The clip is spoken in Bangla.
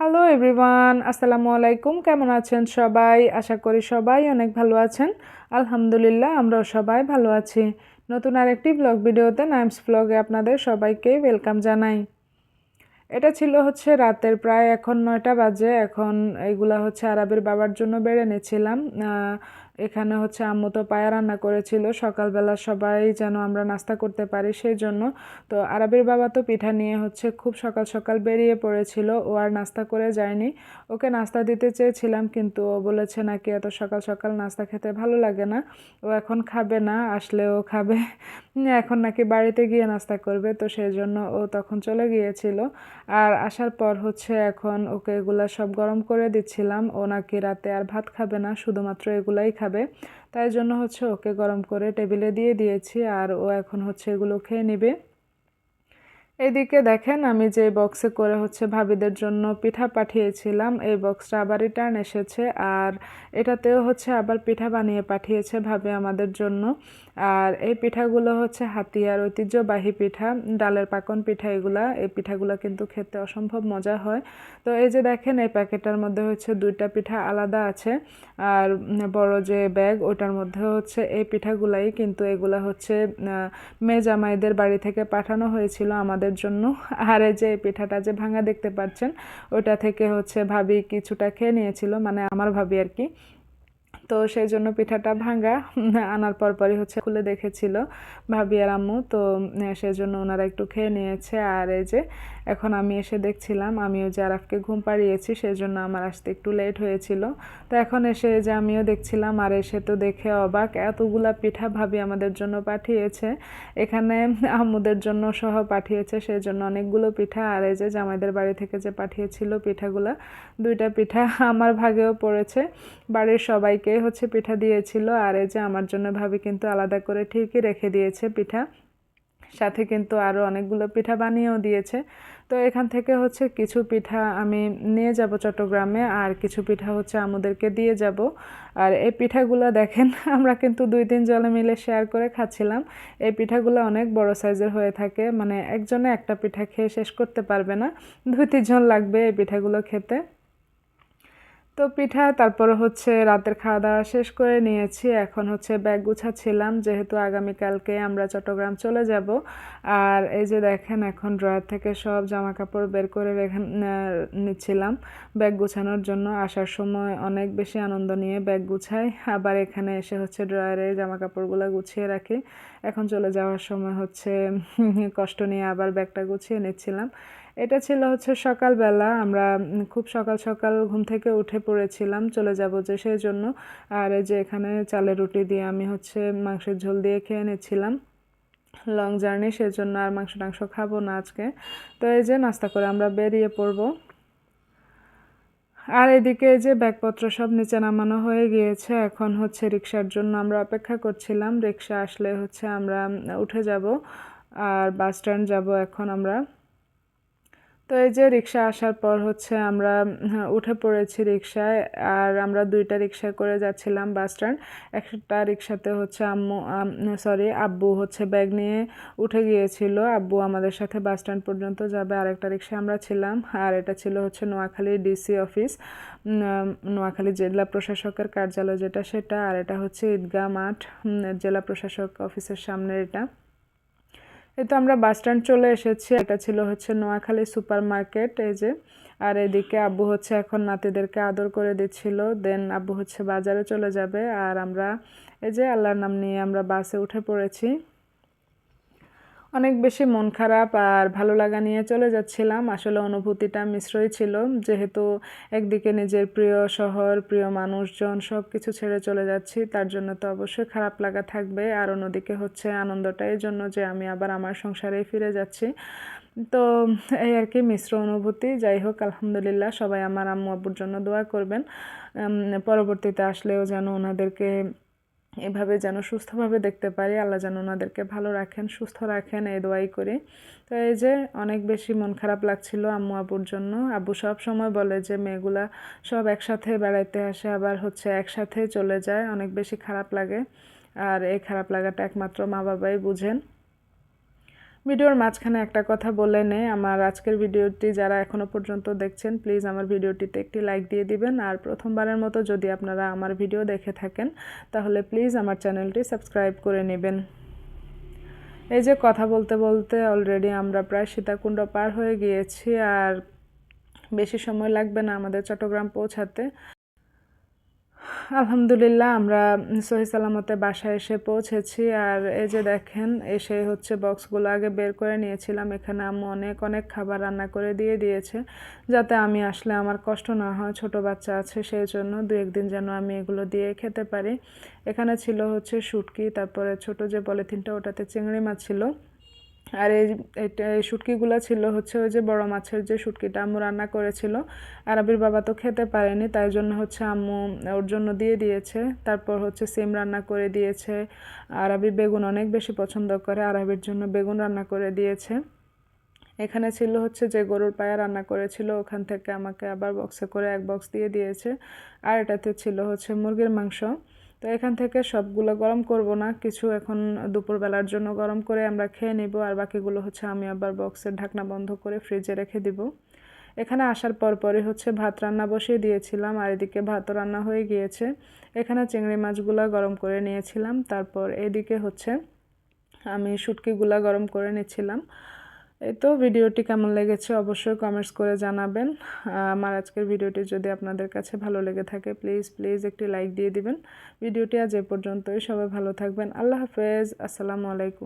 হ্যালো এভরিওয়ান আসসালামু আলাইকুম কেমন আছেন সবাই আশা করি সবাই অনেক ভালো আছেন আলহামদুলিল্লাহ আমরাও সবাই ভালো আছি নতুন আরেকটি ব্লগ ভিডিওতে নাইমস ব্লগে আপনাদের সবাইকে ওয়েলকাম জানাই এটা ছিল হচ্ছে রাতের প্রায় এখন নয়টা বাজে এখন এগুলা হচ্ছে আরবের বাবার জন্য বেড়ে নিয়েছিলাম এখানে হচ্ছে আম্মু তো পায়া রান্না করেছিল, সকালবেলা সবাই যেন আমরা নাস্তা করতে পারি সেই জন্য। তো আরবের বাবা তো পিঠা নিয়ে হচ্ছে খুব সকাল সকাল বেরিয়ে পড়েছিল, ও আর নাস্তা করে যায়নি। ওকে নাস্তা দিতে চেয়েছিলাম, কিন্তু ও বলেছে নাকি এত সকাল সকাল নাস্তা খেতে ভালো লাগে না। ও এখন খাবে না আসলে ও খাবে। এখন নাকি বাড়িতে গিয়ে নাস্তা করবে, তো সেই জন্য ও তখন চলে গিয়েছিল। আর আসার পর হচ্ছে এখন ওকে এগুলা সব গরম করে দিচ্ছিলাম। ও নাকি রাতে আর ভাত খাবে না, শুধুমাত্র এগুলাই খাবে। তাই জন্য হচ্ছে ওকে গরম করে টেবিলে দিয়ে দিয়েছি আর ও এখন হচ্ছে এগুলো খেয়ে নেবে। এদিকে দেখেন আমি যে বক্সে করে হচ্ছে ভাবিদের জন্য পিঠা পাঠিয়েছিলাম, এই বক্সটা আবার রিটার্ন এসেছে আর এটাতেও হচ্ছে আবার পিঠা বানিয়ে পাঠিয়েছে ভাবে আমাদের জন্য। আর এই পিঠাগুলো হচ্ছে হাতিয়ার ঐতিহ্যবাহী পিঠা, ডালের পাকন পিঠা এগুলা। এই পিঠাগুলো কিন্তু খেতে অসম্ভব মজা হয়। তো এই যে দেখেন, এই প্যাকেটটার মধ্যে হচ্ছে দুইটা পিঠা আলাদা আছে। আর বড় যে ব্যাগ ওটার মধ্যে হচ্ছে এই পিঠাগুলাই কিন্তু এগুলা হচ্ছে মেয়ে বাড়ি থেকে পাঠানো হয়েছিল আমাদের জন্য। আর এই যে পিঠাটা যে ভাঙা দেখতে পাচ্ছেন ওটা থেকে হচ্ছে ভাবি কিছুটা খেয়ে নিয়েছিল মানে আমার ভাবি আর কি। তো সেই জন্য পিঠাটা ভাঙা। আনার পরপরই হচ্ছে খুলে দেখেছিল ভাবি আর আম্মু। তো সেই জন্য ওনারা একটু খেয়ে নিয়েছে। আর এই যে, এখন আমি এসে দেখছিলাম, আমিও যে আরাফকে ঘুম পাড়িয়েছি, সেই জন্য আমার আসতে একটু লেট হয়েছিল। তো এখন এসে যে আমিও দেখছিলাম, আর এসে তো দেখে অবাক, এতগুলা পিঠা ভাবি আমাদের জন্য পাঠিয়েছে। এখানে আম্মুদের জন্য সহ পাঠিয়েছে, সেই জন্য অনেকগুলো পিঠা। আর এই যে, জামাইদের বাড়ি থেকে যে পাঠিয়েছিল পিঠাগুলা, দুইটা পিঠা আমার ভাগেও পড়েছে। বাড়ির সবাইকে হচ্ছে পিঠা দিয়েছিল আর এই যে আমার জন্য ভাবি কিন্তু আলাদা করে ঠিকই রেখে দিয়েছে পিঠা। সাথে কিন্তু আরও অনেকগুলো পিঠা বানিয়েও দিয়েছে। তো এখান থেকে হচ্ছে কিছু পিঠা আমি নিয়ে যাব চট্টগ্রামে আর কিছু পিঠা হচ্ছে আমাদেরকে দিয়ে যাব। আর এই পিঠাগুলো দেখেন, আমরা কিন্তু দুই তিন জলে মিলে শেয়ার করে খাচ্ছিলাম। এই পিঠাগুলো অনেক বড় সাইজের হয়ে থাকে মানে একজনে একটা পিঠা খেয়ে শেষ করতে পারবে না। দুই তিনজন লাগবে এই পিঠাগুলো খেতে। তো পিঠা, তারপর হচ্ছে রাতের খাওয়া দাওয়া শেষ করে নিয়েছি। এখন হচ্ছে ব্যাগ গুছাচ্ছিলাম, যেহেতু আগামীকালকে আমরা চট্টগ্রাম চলে যাব। আর এই যে দেখেন, এখন ড্রয়ার থেকে সব জামা কাপড় বের করে রেখে নিচ্ছিলাম ব্যাগ গুছানোর জন্য। আসার সময় অনেক বেশি আনন্দ নিয়ে ব্যাগ গুছাই। আবার এখানে এসে হচ্ছে ড্রয়ারে জামা কাপড়গুলো গুছিয়ে রাখি। এখন চলে যাওয়ার সময় হচ্ছে কষ্ট নিয়ে আবার ব্যাগটা গুছিয়ে নিচ্ছিলাম। এটা ছিল হচ্ছে সকালবেলা। আমরা খুব সকাল সকাল ঘুম থেকে উঠে পড়েছিলাম, চলে যাব যে সেই জন্য আর এই যে এখানে চালের রুটি দিয়ে আমি হচ্ছে মাংসের ঝোল দিয়ে খেয়ে নিচ্ছিলাম। লং জার্নি, সেজন্য আর মাংস টাংস খাব না আজকে। তো এই যে নাস্তা করে আমরা বেরিয়ে পড়ব। আর এদিকে যে ব্যাগপত্র সব নিচে নামানো হয়ে গিয়েছে। এখন হচ্ছে রিক্সার জন্য আমরা অপেক্ষা করছিলাম। রিক্সা আসলে হচ্ছে আমরা উঠে যাব। আর বাস স্ট্যান্ড যাব এখন আমরা। তো এই যে রিক্সা আসার পর হচ্ছে আমরা হ্যাঁ, উঠে পড়েছি রিক্সায় আর আমরা দুইটা রিক্সায় করে যাচ্ছিলাম বাস স্ট্যান্ড। একটা রিক্সাতে হচ্ছে আম্মু সরি আব্বু হচ্ছে ব্যাগ নিয়ে উঠে গিয়েছিল। আব্বু আমাদের সাথে বাস স্ট্যান্ড পর্যন্ত যাবে। আর একটা রিক্সায় আমরা ছিলাম আর এটা ছিল হচ্ছে নোয়াখালী ডিসি অফিস নোয়াখালী জেলা প্রশাসকের কার্যালয় যেটা সেটা। আর এটা হচ্ছে ঈদগাহ মাঠ জেলা প্রশাসক অফিসের সামনে এটা। এই তো আমরা বাস স্ট্যান্ড চলে এসেছি। এটা ছিল হচ্ছে নোয়াখালী সুপার মার্কেট এই যে। আর এদিকে আব্বু হচ্ছে এখন নাতিদেরকে আদর করে দিচ্ছিল। দেন আব্বু হচ্ছে বাজারে চলে যাবে। আর আমরা, এই যে আল্লাহর নাম নিয়ে আমরা বাসে উঠে পড়েছি। অনেক বেশি মন খারাপ আর ভালো লাগা নিয়ে চলে যাচ্ছিলাম। আসলে অনুভূতিটা মিশ্রই ছিল। যেহেতু একদিকে নিজের প্রিয় শহর, প্রিয় মানুষজন সব কিছু ছেড়ে চলে যাচ্ছি, তার জন্য তো অবশ্যই খারাপ লাগা থাকবে। আর অন্যদিকে হচ্ছে আনন্দটা এই জন্য যে আমি আবার আমার সংসারেই ফিরে যাচ্ছি। তো এই আর কি মিশ্র অনুভূতি। যাই হোক, আলহামদুলিল্লাহ সবাই আমার আম্মু আব্বুর জন্য দোয়া করবেন। পরবর্তীতে আসলেও যেন ওনাদেরকে এভাবে যেন সুস্থভাবে দেখতে পারি। আল্লাহ যেন ওনাদেরকে ভালো রাখেন, সুস্থ রাখেন এই দোয়াই করে। তো এই যে অনেক বেশি মন খারাপ লাগছিল আম্মু আবুর জন্য। আব্বু সব সময় বলে যে মেয়েগুলা সব একসাথে বেড়াইতে আসে, আবার হচ্ছে একসাথে চলে যায়। অনেক বেশি খারাপ লাগে। আর এই খারাপ লাগাটা একমাত্র মা বাবাই বুঝেন। ভিডিওর মাঝখানে একটা কথা বলে নেই আমার আজকের ভিডিওটি যারা এখনও পর্যন্ত দেখছেন, প্লিজ আমার ভিডিওটিতে একটি লাইক দিয়ে দিবেন। আর প্রথমবারের মতো যদি আপনারা আমার ভিডিও দেখে থাকেন, তাহলে প্লিজ আমার চ্যানেলটি সাবস্ক্রাইব করে নেবেন। এই যে কথা বলতে বলতে অলরেডি আমরা প্রায় সীতাকুণ্ড পার হয়ে গিয়েছি। আর বেশি সময় লাগবে না আমাদের চট্টগ্রাম পৌঁছাতে। আলহামদুলিল্লাহ আমরা সহি সালামতে বাসায় এসে পৌঁছেছি। আর এই যে দেখেন, এসে হচ্ছে বক্সগুলো আগে বের করে নিয়েছিলাম। এখানে আম্মু অনেক অনেক খাবার রান্না করে দিয়ে দিয়েছে, যাতে আমি আসলে আমার কষ্ট না হয়, ছোট বাচ্চা আছে সেই জন্য দু একদিন যেন আমি এগুলো দিয়ে খেতে পারি। এখানে ছিল হচ্ছে শুটকি, তারপরে ছোট যে পলিথিনটা, ওটাতে চিংড়ি মাছ ছিল। আর এই এটা শুটকিগুলো ছিল হচ্ছে ওই যে বড় মাছের যে শুটকিটা আম্মু রান্না করেছিল। আর আবির বাবা তো খেতে পারেনি, তাই জন্য হচ্ছে আম্মু ওর জন্য দিয়ে দিয়েছে। তারপর হচ্ছে সিম রান্না করে দিয়েছে। আরবি বেগুন অনেক বেশি পছন্দ করে, আরবির জন্য বেগুন রান্না করে দিয়েছে। এখানে ছিল হচ্ছে যে গরুর পায়া রান্না করেছিল, ওখান থেকে আমাকে আবার বক্সে করে এক বক্স দিয়ে দিয়েছে। আর এটাতে ছিল হচ্ছে মুরগির মাংস। তো এখান থেকে সবগুলো গরম করব না। কিছু এখন দুপুরবেলার জন্য গরম করে আমরা খেয়ে নিব আর বাকিগুলো হচ্ছে আমি আবার বক্সের ঢাকনা বন্ধ করে ফ্রিজে রেখে দিব। এখানে আসার পর পরে হচ্ছে ভাত রান্না বসিয়ে দিয়েছিলাম আর এদিকে ভাতও রান্না হয়ে গিয়েছে। এখানে চিংড়ি মাছগুলো গরম করে নিয়েছিলাম। তারপর এদিকে হচ্ছে আমি শুটকিগুলা গরম করে নিচ্ছিলাম। এই তো ভিডিওটি কেমন লেগেছে অবশ্যই কমেন্টস করে জানাবেন। আমার আজকের ভিডিওটি যদি আপনাদের কাছে ভালো লেগে থাকে প্লিজ প্লিজ একটি লাইক দিয়ে দিবেন। ভিডিওটি আজ এ পর্যন্তই। সবাই ভালো থাকবেন। আল্লাহ হাফেজ। আসসালামু আলাইকুম।